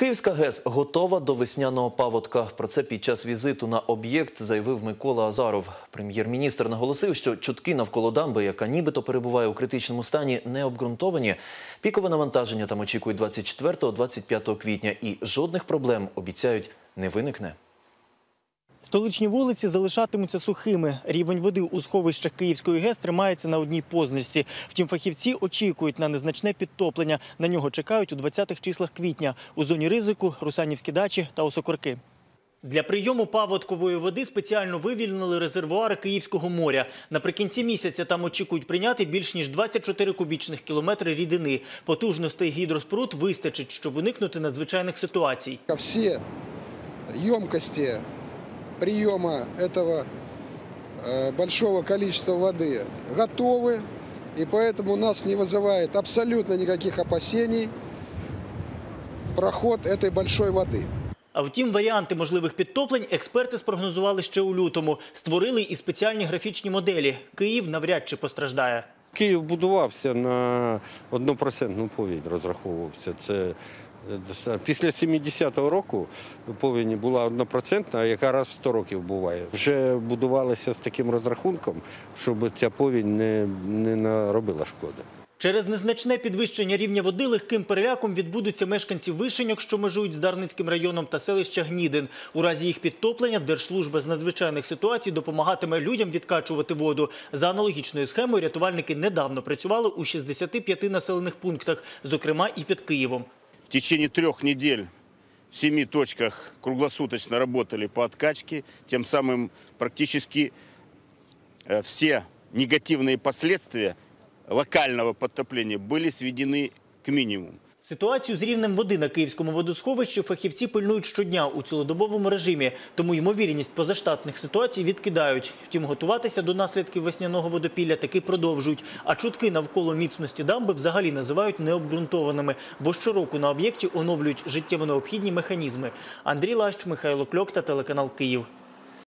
Київська ГЕС готова до весняного паводка. Про це під час візиту на об'єкт заявив Микола Азаров. Прем'єр-міністр наголосив, що чутки навколо дамби, яка нібито перебуває у критичному стані, не обґрунтовані. Пікове навантаження там очікують 24-25 квітня і жодних проблем, обіцяють, не виникне. Столичні вулиці залишатимуться сухими. Рівень води у сховищах Київської ГЕС тримається на одній позначці. Втім, фахівці очікують на незначне підтоплення. На нього чекають у 20-х числах квітня. У зоні ризику Русанівські дачі та Осокорки. Для прийому паводкової води спеціально вивільнили резервуари Київського моря. Наприкінці місяця там очікують прийняти більш ніж 24 кубічних кілометри рідини. Потужностей гідроспоруд вистачить, щоб уникнути надзвичайних ситуацій. все емкости приема этого э, большого количества воды готовы, и поэтому у нас не вызывает абсолютно никаких опасений проход этой большой воды. А втім, варіанти можливих підтоплень експерти спрогнозували ще у лютому. Створили і спеціальні графічні моделі. Київ навряд чи постраждає. Київ будувався на 1% повінь, розраховувався. Це е, доста- після 70-го року повінь була 1%, яка раз в 100 років буває. Вже будувалися з таким розрахунком, щоб ця повінь не, не наробила шкоди. Через незначне підвищення рівня води легким переляком відбудуться мешканці Вишеньок, що межують з Дарницьким районом та селища Гнідин. У разі їх підтоплення Держслужба з надзвичайних ситуацій допомагатиме людям відкачувати воду. За аналогічною схемою рятувальники недавно працювали у 65 населених пунктах, зокрема і під Києвом. В течение трех недель в семи точках круглосуточно работали по откачке, тем самым практически э, все негативные последствия локального подтопления были сведены к минимуму. Ситуацію з рівнем води на Київському водосховищі фахівці пильнують щодня у цілодобовому режимі, тому ймовірність позаштатних ситуацій відкидають. Втім, готуватися до наслідків весняного водопілля таки продовжують. А чутки навколо міцності дамби взагалі називають необґрунтованими, бо щороку на об'єкті оновлюють життєво необхідні механізми. Андрій Лащ, Михайло Кльок та телеканал Київ.